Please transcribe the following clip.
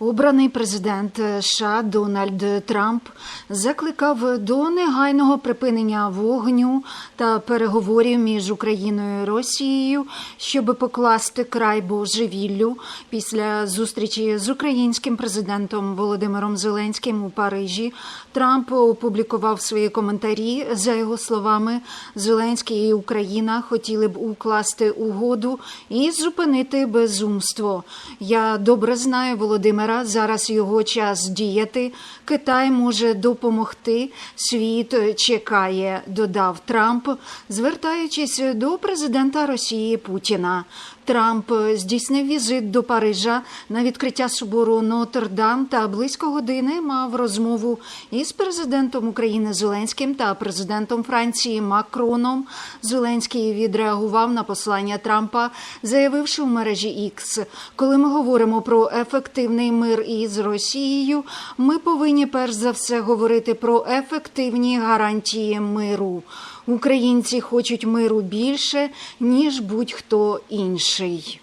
Обраний президент США Дональд Трамп закликав до негайного припинення вогню та переговорів між Україною і Росією, щоб покласти край божевіллю після зустрічі з українським президентом Володимиром Зеленським у Парижі. Трамп опублікував свої коментарі. За його словами, Зеленський і Україна хотіли б укласти угоду і зупинити безумство. Я добре знаю Володимира. Зараз його час діяти. Китай може допомогти. Світ чекає, додав Трамп, звертаючись до президента Росії Путіна. Трамп здійснив візит до Парижа на відкриття собору Нотр-Дам та близько години мав розмову із президентом України Зеленським та президентом Франції Макроном. Зеленський відреагував на послання Трампа, заявивши у мережі X, коли ми говоримо про ефективний мир із Росією, ми повинні перш за все говорити про ефективні гарантії миру. Українці хочуть миру більше ніж будь-хто інший.